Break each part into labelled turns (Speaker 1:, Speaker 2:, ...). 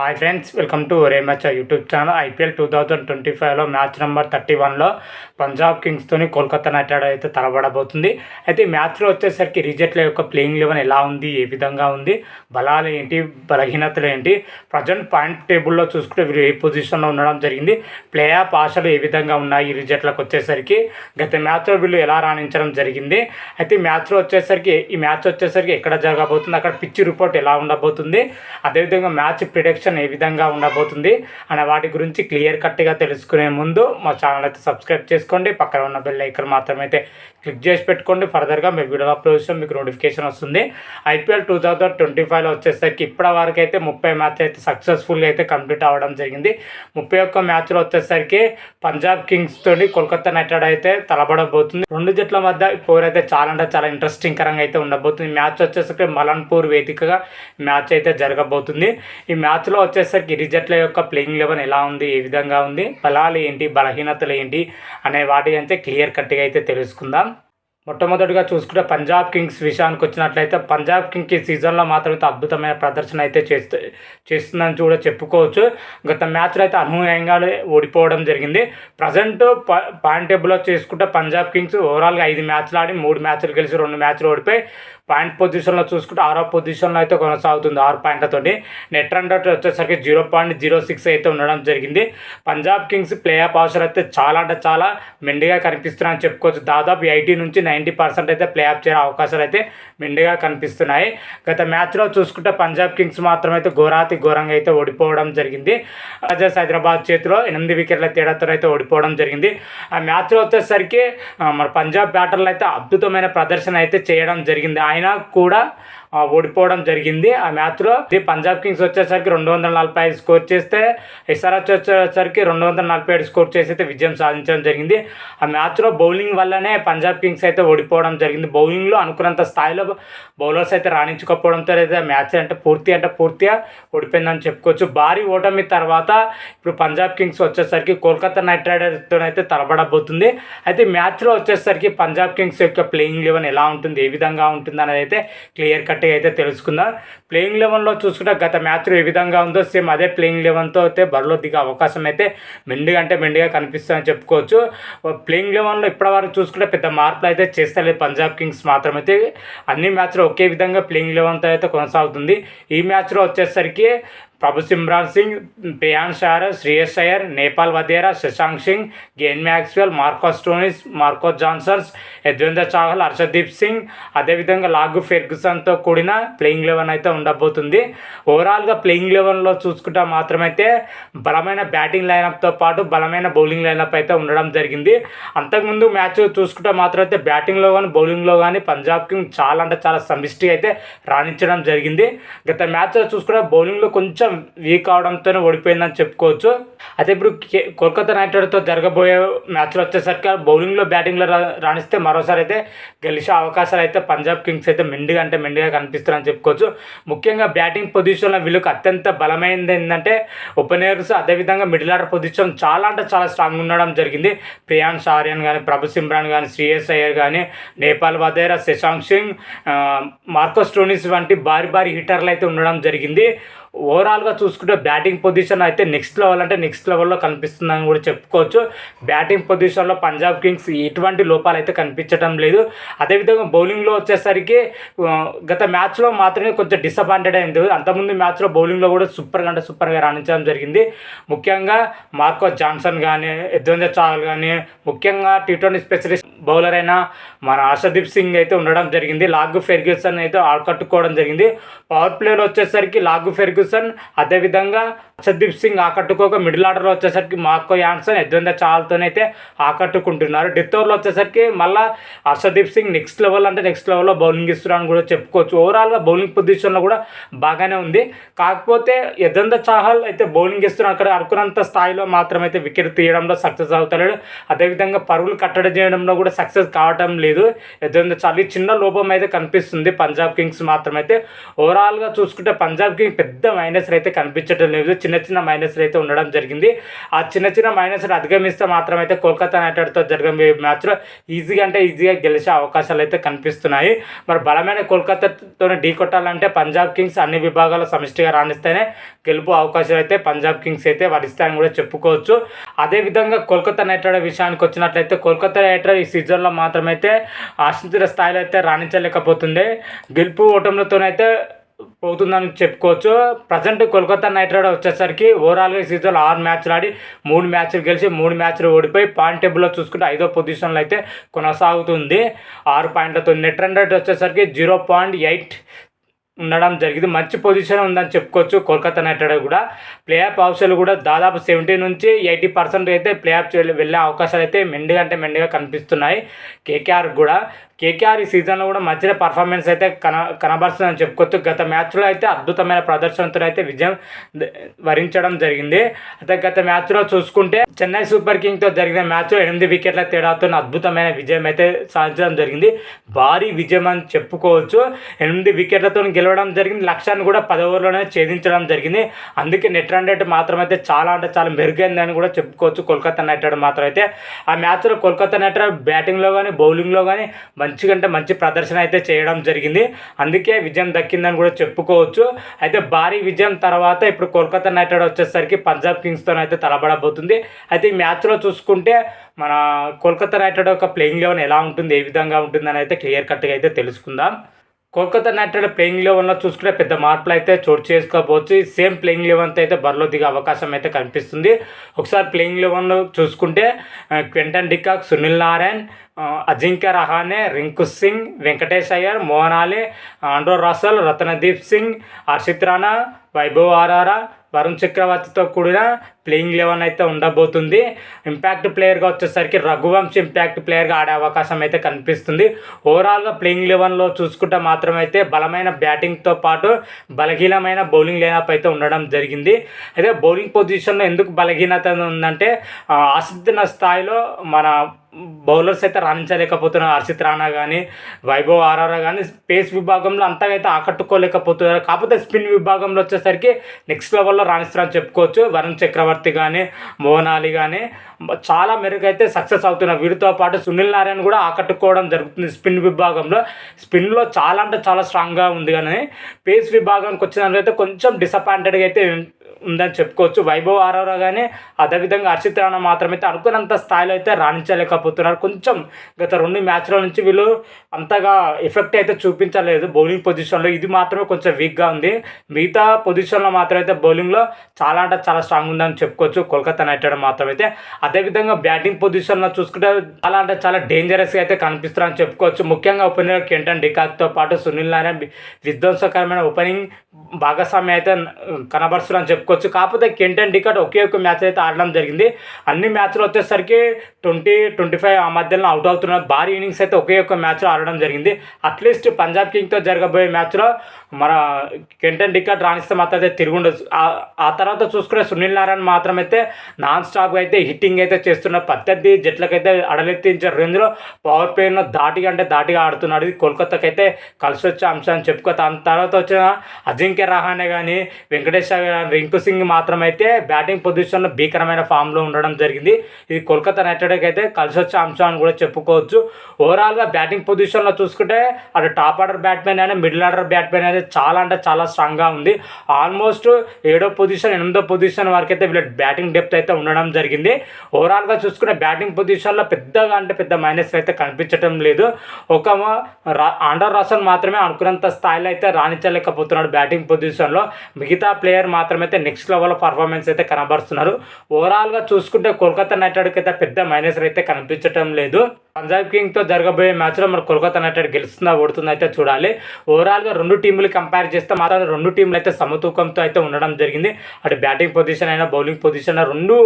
Speaker 1: Hi friends welcome to ఒరే match YouTube channel IPL two thousand twenty ఫైవ్లో match number thirty వన్లో పంజాబ్ కింగ్స్తోని Kolkata Knight Rider అయితే తలబడబోతుంది అయితే ఈ మ్యాచ్లో వచ్చేసరికి రిజెట్ల యొక్క ప్లేయింగ్ లెవెన్ ఎలా ఉంది ఏ విధంగా ఉంది బలాలు ఏంటి బలహీనతలు ఏంటి ప్రజెంట్ పాయింట్ టేబుల్లో చూసుకుంటే వీరు ఏ పొజిషన్లో ఉండడం జరిగింది ప్లే ఆఫ్ ఆశలు ఏ విధంగా ఉన్నాయి ఈ రిజెట్లకు వచ్చేసరికి గత మ్యాచ్లో వీళ్ళు ఎలా రాణించడం జరిగింది అయితే ఈ మ్యాచ్లో వచ్చేసరికి ఈ మ్యాచ్ వచ్చేసరికి ఎక్కడ జరగబోతుంది అక్కడ పిచ్ రిపోర్ట్ ఎలా ఉండబోతుంది అదేవిధంగా మ్యాచ్ ప్రిడిక్షన్ ఏ విధంగా ఉండబోతుంది అనే వాటి గురించి క్లియర్ కట్గా తెలుసుకునే ముందు మా ఛానల్ అయితే సబ్స్క్రైబ్ చేసుకోండి. పక్కన ఉన్న బెల్ ఐకన్ మాత్రమే అయితే క్లిక్ చేసి పెట్టుకోండి. ఫర్దర్గా మీ వీడియో అప్లోడ్ చేస్తే మీకు నోటిఫికేషన్ వస్తుంది. ఐపీఎల్ టూ థౌజండ్ ట్వంటీ ఫైవ్లో వచ్చేసరికి ఇప్పటి వరకు అయితే ముప్పై మ్యాచ్ అయితే సక్సెస్ఫుల్గా అయితే కంప్లీట్ అవ్వడం జరిగింది. ముప్పై ఒక్క మ్యాచ్లో వచ్చేసరికి పంజాబ్ కింగ్స్ తోని కోల్కతా నైట్ రైడర్ అయితే తలబడబోతుంది రెండు జట్ల మధ్య పోర్ అయితే చాలా అంటే చాలా ఇంట్రెస్టింగ్ కరంగా అయితే ఉండబోతుంది. మ్యాచ్ వచ్చేసరికి మలన్పూర్ వేదికగా మ్యాచ్ అయితే జరగబోతుంది. ఈ మ్యాచ్లో వచ్చేసరికి గిరిజట్ల యొక్క ప్లేయింగ్ లెవెన్ ఎలా ఉంది ఏ విధంగా ఉంది బలాలు ఏంటి బలహీనతలు ఏంటి అనే వాటి అయితే క్లియర్ కట్గా అయితే తెలుసుకుందాం. మొట్టమొదటిగా చూసుకుంటే పంజాబ్ కింగ్స్ విషయానికి వచ్చినట్లయితే పంజాబ్ కింగ్కి ఈ సీజన్లో మాత్రం అయితే అద్భుతమైన ప్రదర్శన అయితే చేస్తూ చేస్తుందని కూడా చెప్పుకోవచ్చు. గత మ్యాచ్లో అయితే అనూహ్యంగా ఓడిపోవడం జరిగింది. ప్రజెంట్ పాయింట్ టేబుల్లో చేసుకుంటే పంజాబ్ కింగ్స్ ఓవరాల్గా ఐదు మ్యాచ్లు ఆడి మూడు మ్యాచ్లు గెలిచి రెండు మ్యాచ్లు ఓడిపోయి పాయింట్ పొజిషన్లో చూసుకుంటే ఆరో పొజిషన్లో అయితే కొనసాగుతుంది ఆరు పాయింట్లతోటి. నెట్ రన్ రేట్ వచ్చేసరికి జీరో పాయింట్ జీరో సిక్స్ అయితే ఉండడం జరిగింది. పంజాబ్ కింగ్స్ ప్లే ఆఫ్ అవసరం అయితే చాలా అంటే చాలా మెండుగా కనిపిస్తున్నాయని చెప్పుకోవచ్చు. దాదాపు ఎయిటీ నుంచి నైంటీ పర్సెంట్ అయితే ప్లే ఆఫ్ చేరే అవకాశాలు అయితే మెండుగా కనిపిస్తున్నాయి. గత మ్యాచ్లో చూసుకుంటే పంజాబ్ కింగ్స్ మాత్రం అయితే ఘోరాతి ఘోరంగా అయితే ఓడిపోవడం జరిగింది. రాజర్స్ హైదరాబాద్ చేతిలో ఎనిమిది వికెట్ల తేడాతో అయితే ఓడిపోవడం జరిగింది. ఆ మ్యాచ్లో వచ్చేసరికి మన పంజాబ్ బ్యాటర్లు అయితే అద్భుతమైన ప్రదర్శన అయితే చేయడం జరిగింది. ఆయన అయినా కూడా ఓడిపోవడం జరిగింది. ఆ మ్యాచ్లో పంజాబ్ కింగ్స్ వచ్చేసరికి రెండు వందల నలభై ఐదు స్కోర్ చేస్తే ఎస్ఆర్హెచ్ వచ్చేసరికి రెండు వందల నలభై ఏడు స్కోర్ చేసి అయితే విజయం సాధించడం జరిగింది. ఆ మ్యాచ్లో బౌలింగ్ వల్లనే పంజాబ్ కింగ్స్ అయితే ఓడిపోవడం జరిగింది. బౌలింగ్లో అనుకున్నంత స్థాయిలో బౌలర్స్ అయితే రాణించుకోకపోవడంతో అయితే మ్యాచ్ అంటే పూర్తి అంటే పూర్తిగా ఓడిపోయిందని చెప్పుకోవచ్చు. భారీ ఓటమి తర్వాత ఇప్పుడు పంజాబ్ కింగ్స్ వచ్చేసరికి కోల్కతా నైట్ రైడర్స్తో అయితే తలబడబోతుంది. అయితే మ్యాచ్లో వచ్చేసరికి పంజాబ్ కింగ్స్ యొక్క ప్లేయింగ్ లెవెన్ ఎలా ఉంటుంది ఏ విధంగా ఉంటుంది అనేది అయితే క్లియర్ కట్ ఉన్నట్టే అయితే తెలుసుకుందాం. ప్లేయింగ్ లెవెన్లో చూసుకుంటే గత మ్యాచ్లో ఏ విధంగా ఉందో సేమ్ అదే ప్లేయింగ్ లెవెన్తో అయితే బరిలో దిగే అవకాశం అయితే మెండుగా అంటే మెండుగా కనిపిస్తుందని చెప్పుకోవచ్చు. ప్లేయింగ్ లెవెన్లో ఇప్పటివరకు చూసుకుంటే పెద్ద మార్పులు అయితే చేస్తలేదు పంజాబ్ కింగ్స్ మాత్రమైతే. అన్ని మ్యాచ్లో ఒకే విధంగా ప్లేయింగ్ లెవెన్తో అయితే కొనసాగుతుంది. ఈ మ్యాచ్లో వచ్చేసరికి ప్రభు సిమ్రాన్ సింగ్ ప్రియాన్ షార్ Shreyas Iyer Nepal Wadhera Shashank Singh గేన్ Maxwell Marco Stoinis Marco Jansens Yuzvendra Chahal Harshdeep Singh అదేవిధంగా లాగు ఫెర్గుసన్తో కూడిన ప్లేయింగ్ లెవెన్ అయితే ఉండబోతుంది. ఓవరాల్గా ప్లేయింగ్ లెవెన్లో చూసుకుంటే మాత్రమైతే బలమైన బ్యాటింగ్ లైనప్తో పాటు బలమైన బౌలింగ్ లైనప్ అయితే ఉండడం జరిగింది. అంతకుముందు మ్యాచ్ చూసుకుంటే మాత్రం అయితే బ్యాటింగ్లో కానీ బౌలింగ్లో కానీ పంజాబ్ కింగ్ చాలా అంటే చాలా సమిష్టిగా అయితే రాణించడం జరిగింది. గత మ్యాచ్లో చూసుకుంటే బౌలింగ్లో కొంచెం వీక్ అవడంతోనే ఓడిపోయిందని చెప్పుకోవచ్చు. అయితే ఇప్పుడు కే- కోల్కతా నైట్ రైడర్తో జరగబోయే మ్యాచ్లు వచ్చేసరికి బౌలింగ్లో బ్యాటింగ్లో రాణిస్తే మరోసారి అయితే గెలిచే అవకాశాలు అయితే పంజాబ్ కింగ్స్ అయితే మెండుగా అంటే మెండుగా కనిపిస్తారని చెప్పుకోవచ్చు. ముఖ్యంగా బ్యాటింగ్ పొజిషన్లో వీళ్ళకి అత్యంత బలమైనది ఏంటంటే ఓపెనర్స్ అదేవిధంగా మిడిల్ ఆర్డర్ పొజిషన్ చాలా అంటే చాలా స్ట్రాంగ్ ఉండడం జరిగింది. ప్రియాన్ ఆర్యన్ కానీ ప్రభు సిమ్రాన్ కానీ శ్రేయస్ అయ్యర్ కానీ నేపాల్ వదేరా శశాంక్ సింగ్ ఆ, మార్కో వంటి భారీ భారీ హిట్టర్లు అయితే ఉండడం జరిగింది. ఓవరాల్గా చూసుకుంటే బ్యాటింగ్ పొజిషన్ అయితే నెక్స్ట్ లెవెల్ అంటే నెక్స్ట్ లెవెల్లో కనిపిస్తుందని కూడా చెప్పుకోవచ్చు. బ్యాటింగ్ పొజిషన్లో పంజాబ్ కింగ్స్ ఎటువంటి లోపాలు అయితే కనిపించడం లేదు. అదేవిధంగా బౌలింగ్లో వచ్చేసరికి గత మ్యాచ్లో మాత్రమే కొంచెం డిసప్పాయింటెడ్ అయింది. అంతకుముందు మ్యాచ్లో బౌలింగ్లో కూడా సూపర్గా అంటే సూపర్గా రాణించడం జరిగింది. ముఖ్యంగా మార్కో జాన్సన్ కానీ యజ్వేంద్ర చాహల్ కానీ ముఖ్యంగా టీ ట్వంటీ స్పెషలిస్ట్ బౌలర్ అయిన మన హర్షదీప్ సింగ్ అయితే ఉండడం జరిగింది. లాగు ఫెర్గ్యూసన్ అయితే ఆకట్టుకోవడం జరిగింది. పవర్ ప్లేలో వచ్చేసరికి లాగు ఫెర్గ్యూసన్ అదేవిధంగా హర్షదీప్ సింగ్ ఆకట్టుకోక మిడిల్ ఆర్డర్లో వచ్చేసరికి మార్కో యాన్సన్ యజ్వేంద్ర చాల్తోనైతే ఆకట్టుకుంటున్నారు. డెత్ ఓవర్లో వచ్చేసరికి మళ్ళీ హర్షదీప్ సింగ్ నెక్స్ట్ లెవెల్ అంటే నెక్స్ట్ లెవెల్లో బౌలింగ్ ఇస్తున్నారని కూడా చెప్పుకోవచ్చు. ఓవరాల్గా బౌలింగ్ పొజిషన్లో కూడా బాగానే ఉంది. కాకపోతే యజ్వేంద్ర చాహల్ అయితే బౌలింగ్ ఇస్తున్నారు. అక్కడ అనుకున్నంత స్థాయిలో మాత్రమైతే వికెట్ తీయడంలో సక్సెస్ అవుతాడు అదేవిధంగా పరుగులు కట్టడి చేయడంలో కూడా సక్సెస్ కావటం లేదు. ఎందుకంటే చాలా చిన్న లోపం అయితే కనిపిస్తుంది. పంజాబ్ కింగ్స్ మాత్రమైతే. ఓవరాల్గా చూసుకుంటే పంజాబ్ కింగ్ పెద్ద మైనస్ అయితే కనిపించడం లేదు. చిన్న చిన్న మైనస్లు అయితే ఉండడం జరిగింది. ఆ చిన్న చిన్న మైనస్లు అధిగమిస్తే మాత్రమైతే కోల్కతా నైట్ రైడర్తో జరిగే మ్యాచ్లో ఈజీగా అంటే ఈజీగా గెలిచే అవకాశాలు అయితే కనిపిస్తున్నాయి. మరి బలమైన కోల్కతాతో ఢీ కొట్టాలంటే పంజాబ్ కింగ్స్ అన్ని విభాగాల సమిష్టిగా రాణిస్తేనే గెలుపు అవకాశాలు అయితే పంజాబ్ కింగ్స్ అయితే వరిస్తాయని కూడా చెప్పుకోవచ్చు. అదేవిధంగా కోల్కతా నైట్ రైడర్ విషయానికి వచ్చినట్లయితే కోల్కతా నైట్ రైడర్ ఈ సీజన్లో మాత్రమైతే ఆశించిన స్థాయిలో అయితే రాణించలేకపోతుంది గెలుపు ఓటములతోనైతే పోతుందని చెప్పుకోవచ్చు. ప్రజెంట్ కోల్కతా నైట్ రైడర్ వచ్చేసరికి ఓవరాల్గా ఈ సీజన్లో ఆరు మ్యాచ్లు ఆడి మూడు మ్యాచ్లు గెలిచి మూడు మ్యాచ్లు ఓడిపోయి పాయింట్ టేబుల్లో చూసుకుంటే ఐదో పొజిషన్లో అయితే కొనసాగుతుంది. ఆరు పాయింట్లతో నెట్ రన్ రేట్ వచ్చేసరికి జీరో పాయింట్ ఎయిట్ ఉండడం జరిగింది. మంచి పొజిషన్ ఉందని చెప్పుకోవచ్చు కోల్కతా నైట్ రైడర్ కూడా. ప్లేఆఫ్ అవసరాలు కూడా దాదాపు సెవెంటీ నుంచి ఎయిటీ పర్సెంట్ అయితే ప్లే ఆఫ్ వెళ్ళే అవకాశాలు అయితే మెండుగా అంటే మెండుగా కనిపిస్తున్నాయి. కేకేఆర్ కూడా కేకేఆర్ ఈ సీజన్లో కూడా మంచిగా పర్ఫార్మెన్స్ అయితే కన కనబరుస్తుందని చెప్పుకోవచ్చు గత మ్యాచ్లో అయితే అద్భుతమైన ప్రదర్శనతో అయితే విజయం వరించడం జరిగింది. అయితే గత మ్యాచ్లో చూసుకుంటే చెన్నై సూపర్ కింగ్తో జరిగిన మ్యాచ్లో ఎనిమిది వికెట్ల తేడాతో అద్భుతమైన విజయం అయితే సాధించడం జరిగింది. భారీ విజయం అని చెప్పుకోవచ్చు. ఎనిమిది వికెట్లతో గెలవడం జరిగింది. లక్ష్యాన్ని కూడా పది ఓవర్లోనే ఛేదించడం జరిగింది. అందుకే నెట్ రన్ రేట్ మాత్రం అయితే చాలా అంటే చాలా మెరుగైందని కూడా చెప్పుకోవచ్చు. కోల్కతా నైట్ రైడర్ మాత్రం అయితే ఆ మ్యాచ్లో కోల్కతా నైట్ రైడర్ బ్యాటింగ్లో కానీ బౌలింగ్లో కానీ మంచిగా అంటే మంచి ప్రదర్శన అయితే చేయడం జరిగింది. అందుకే విజయం దక్కిందని కూడా చెప్పుకోవచ్చు. అయితే భారీ విజయం తర్వాత ఇప్పుడు కోల్కతా నైట్ రైడర్ వచ్చేసరికి పంజాబ్ కింగ్స్తో అయితే తలబడబోతుంది. అయితే ఈ మ్యాచ్లో చూసుకుంటే మన కోల్కతా నైట్ రైడర్ యొక్క ప్లేయింగ్ లెవెన్ ఎలా ఉంటుంది ఏ విధంగా ఉంటుందని అయితే క్లియర్ కట్గా అయితే తెలుసుకుందాం. కోల్కతా నైట్ రైడర్ ప్లేయింగ్ లెవెన్లో చూసుకుంటే పెద్ద మార్పులు అయితే చోటు చేసుకోవచ్చు సేమ్ ప్లేయింగ్ లెవెన్ అయితే బరిలో దిగే అవకాశం అయితే కనిపిస్తుంది. ఒకసారి ప్లేయింగ్ లెవెన్లో చూసుకుంటే Quinton de Kock Sunil Narayan Ajinkya Rahane Rinku Singh Venkatesh Iyer Moeen Ali Andre Russell Ratandeep Singh Harshit Rana Vaibhav Arora Varun చక్రవర్తితో కూడిన ప్లేయింగ్ లెవెన్ అయితే ఉండబోతుంది. ఇంపాక్ట్ ప్లేయర్గా వచ్చేసరికి రఘువంశ్ ఇంపాక్ట్ ప్లేయర్గా ఆడే అవకాశం అయితే కనిపిస్తుంది. ఓవరాల్గా ప్లేయింగ్ లెవెన్లో చూసుకుంటే మాత్రం అయితే బలమైన బ్యాటింగ్తో పాటు బలహీనమైన బౌలింగ్ లైనప్ అయితే ఉండడం జరిగింది. అయితే బౌలింగ్ పొజిషన్లో ఎందుకు బలహీనత ఉందంటే ఆ, స్థాయిలో మన బౌలర్స్ అయితే రాణించలేకపోతున్నారు. హర్షిత్ రాణా కానీ వైభవ్ ఆర్ఆర్ కానీ స్పేస్ విభాగంలో అంతగా అయితే ఆకట్టుకోలేకపోతున్నారు. కాకపోతే స్పిన్ విభాగంలో వచ్చేసరికి నెక్స్ట్ లెవెల్లో రాణిస్తారని చెప్పుకోవచ్చు. వరుణ్ చక్రవర్తి కానీ మోహనాలి కానీ చాలా మెరుగైతే సక్సెస్ అవుతున్నారు వీరితో పాటు సునీల్ నారాయణ కూడా ఆకట్టుకోవడం జరుగుతుంది స్పిన్ విభాగంలో. స్పిన్లో చాలా అంటే చాలా స్ట్రాంగ్గా ఉంది కానీ పేస్ విభాగానికి వచ్చినట్లయితే కొంచెం డిసప్పాయింటెడ్గా అయితే ఉందని చెప్పుకోవచ్చు. వైభవ్ ఆరోరా కానీ అదేవిధంగా హర్షిత్ రాణా మాత్రమైతే అనుకున్నంత స్థాయిలో అయితే రాణించలేకపోతున్నారు. కొంచెం గత రెండు మ్యాచ్ల నుంచి వీళ్ళు అంతగా ఎఫెక్ట్ అయితే చూపించలేదు బౌలింగ్ పొజిషన్లో. ఇది మాత్రమే కొంచెం వీక్గా ఉంది. మిగతా పొజిషన్లో మాత్రమైతే బౌలింగ్లో చాలా అంటే చాలా స్ట్రాంగ్ ఉందని చెప్పుకోవచ్చు. కోల్కతా నైట్ రైడర్ మాత్రమైతే. అదేవిధంగా బ్యాటింగ్ పొజిషన్లో చూసుకుంటే చాలా అంటే చాలా డేంజరస్గా అయితే కనిపిస్తున్నారని చెప్పుకోవచ్చు. ముఖ్యంగా ఓపెనర్ కెంటన్ డికాక్తో పాటు సునీల్ నారాయణ విధ్వంసకరమైన ఓపెనింగ్ భాగస్వామ్యం అయితే కనబరుస్తున్నారని చెప్పుకోవచ్చు. కాకపోతే కెంటన్ డికట్ ఒకే ఒక మ్యాచ్ అయితే ఆడడం జరిగింది. అన్ని మ్యాచ్లు వచ్చేసరికి ట్వంటీ ట్వంటీ ఫైవ్ ఆ మధ్యలో అవుట్ అవుతున్నారు. భారీ ఇన్నింగ్స్ అయితే ఒకే ఒక మ్యాచ్లో ఆడడం జరిగింది. అట్లీస్ట్ పంజాబ్ కింగ్తో జరగబోయే మ్యాచ్లో మన కెంటన్ డికాట్ రాణిస్తే మాత్రం అయితే తిరుగుండదు ఆ- తర్వాత చూసుకునే సునీల్ నారాయణ మాత్రం అయితే నాన్ స్టాప్ అయితే హిట్టింగ్ అయితే చేస్తున్నారు. ప్రత్యర్థి జట్లకైతే అడలెత్తించే రేంజ్లో పవర్ ప్లేయర్ను దాటిగా అంటే దాటిగా ఆడుతున్నాడు. ఇది కోల్కతాకి అయితే కలిసి వచ్చే అంశం అని చెప్పుకో దాని తర్వాత వచ్చిన అజింక్య రహానే కానీ వెంకటేష్ రింకు సింగ్ మాత్రం అయితే బ్యాటింగ్ పొజిషన్లో భీకరమైన ఫామ్లో ఉండడం జరిగింది. ఇది కోల్కతా నైట్ రైడర్కి అయితే కలిసి వచ్చే అంశం అని కూడా చెప్పుకోవచ్చు. ఓవరాల్గా బ్యాటింగ్ పొజిషన్లో చూసుకుంటే అటు టాప్ ఆర్డర్ బ్యాట్మెన్ అయినా మిడిల్ ఆర్డర్ బ్యాట్మెన్ అయితే చాలా అంటే చాలా స్ట్రాంగ్గా ఉంది. ఆల్మోస్ట్ ఏడో పొజిషన్ ఎనిమిదో పొజిషన్ వరకు అయితే వీళ్ళ బ్యాటింగ్ డెప్త్ అయితే ఉండడం జరిగింది. ఓవరాల్గా చూసుకునే బ్యాటింగ్ పొజిషన్లో పెద్దగా అంటే పెద్ద మైనస్ అయితే కనిపించడం లేదు. ఒక ఆండర్ రాసన్ మాత్రమే అనుకున్నంత స్థాయిలో అయితే రాణించలేకపోతున్నాడు బ్యాటింగ్ పొజిషన్లో. మిగతా ప్లేయర్ మాత్రమైతే అయితే నెక్స్ట్ లెవెల్ పర్ఫార్మెన్స్ అయితే కనబరుస్తున్నారు. ఓవరాల్గా చూసుకుంటే కోల్కతా నైట్ రైడర్కి అయితే పెద్ద మైనస్ అయితే కనిపించడం లేదు. పంజాబ్ కింగ్తో జరగబోయే మ్యాచ్లో మన కోల్కతా నైట్ గెలుస్తుందా ఓడుతుందా అయితే చూడాలి. ఓవరాల్గా రెండు టీములు కంపేర్ చేస్తే మాత్రం రెండు టీంలు అయితే సమతూకంతో అయితే ఉండడం జరిగింది. అటు బ్యాటింగ్ పొజిషన్ అయినా బౌలింగ్ పొజిషన్ అయినా రెండు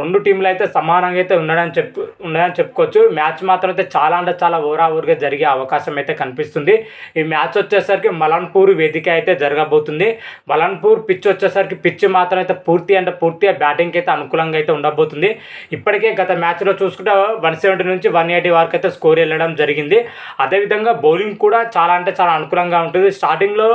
Speaker 1: రెండు టీంలు అయితే సమానంగా అయితే ఉండడం చెప్పు ఉండదని చెప్పుకోవచ్చు. మ్యాచ్ మాత్రం అయితే చాలా అంటే చాలా ఓవరా ఓవర్గా జరిగే అవకాశం అయితే కనిపిస్తుంది. ఈ మ్యాచ్ వచ్చేసరికి మలన్పూర్ వేదిక అయితే జరగబోతుంది. మలన్పూర్ పిచ్ వచ్చేసరికి పిచ్ మాత్రం అయితే పూర్తి అంటే పూర్తిగా బ్యాటింగ్కి అయితే అనుకూలంగా అయితే ఉండబోతుంది. ఇప్పటికే గత మ్యాచ్లో చూసుకుంటే వన్ సెవెంటీ నుంచి వన్ వన్ వరకు అయితే స్కోర్ వెళ్ళడం జరిగింది. అదేవిధంగా బౌలింగ్ కూడా చాలా అంటే చాలా అనుకూలంగా ఉంటుంది. స్టార్టింగ్లో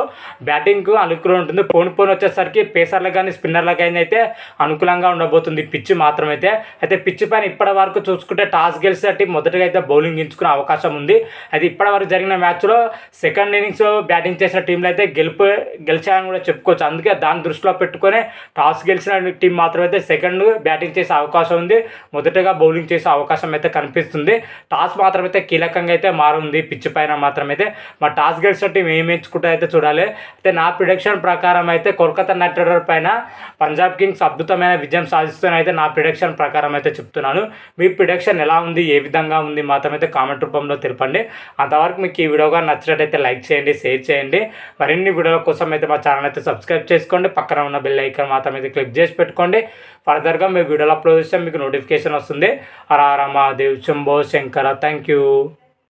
Speaker 1: బ్యాటింగ్కు అనుకూలంగా ఉంటుంది. పోను పోను వచ్చేసరికి పేసర్లకు కానీ స్పిన్నర్లకు కానీ అయితే అనుకూలంగా ఉండబోతుంది. పిచ్ మాత్రమైతే. అయితే పిచ్ పైన ఇప్పటి వరకు చూసుకుంటే టాస్ గెలిచే మొదటగా అయితే బౌలింగ్ ఎంచుకునే అవకాశం ఉంది. అది ఇప్పటి వరకు జరిగిన మ్యాచ్లో సెకండ్ ఇన్నింగ్స్ బ్యాటింగ్ చేసిన టీంలు అయితే గెలుపు గెలిచాయని కూడా చెప్పుకోవచ్చు. అందుకే దాని దృష్టిలో పెట్టుకొని టాస్ గెలిచిన టీం మాత్రం అయితే సెకండ్ బ్యాటింగ్ చేసే అవకాశం ఉంది. మొదటగా బౌలింగ్ చేసే అవకాశం అయితే కనిపిస్తుంది. టాస్ మాత్రం అయితే కీలకంగా అయితే మారుంది పిచ్ పైన మాత్రం అయితే మా టాస్ గెలిచిన టీం ఏం ఎంచుకుంటే అయితే చూడాలి. అయితే నా ప్రిడిక్షన్ ప్రకారం అయితే కోల్కతా నైట్ రైడర్ పైన పంజాబ్ కింగ్స్ అద్భుతమైన విజయం సాధిస్తున్న అయితే నా ప్రిడిక్షన్ ప్రకారం అయితే చెప్తున్నాను. మీ ప్రిడిక్షన్ ఎలా ఉంది? ఏ విధంగా ఉంది? మాత్రం అయితే కామెంట్ రూపంలో తెలపండి. అంతవరకు మీకు ఈ వీడియోగా నచ్చినట్టయితే లైక్ చేయండి షేర్ చేయండి. మరిన్ని వీడియోల కోసం అయితే మా ఛానల్ అయితే సబ్స్క్రైబ్ చేసుకోండి. పక్కన ఉన్న బెల్ ఐకాన్ మాత్రం అయితే క్లిక్ చేసి పెట్టుకోండి. ఫర్దర్గా మీ వీడియోలు అప్లోడ్ చేస్తే మీకు నోటిఫికేషన్ వస్తుంది. Hara Dev Shambho Shankara thank you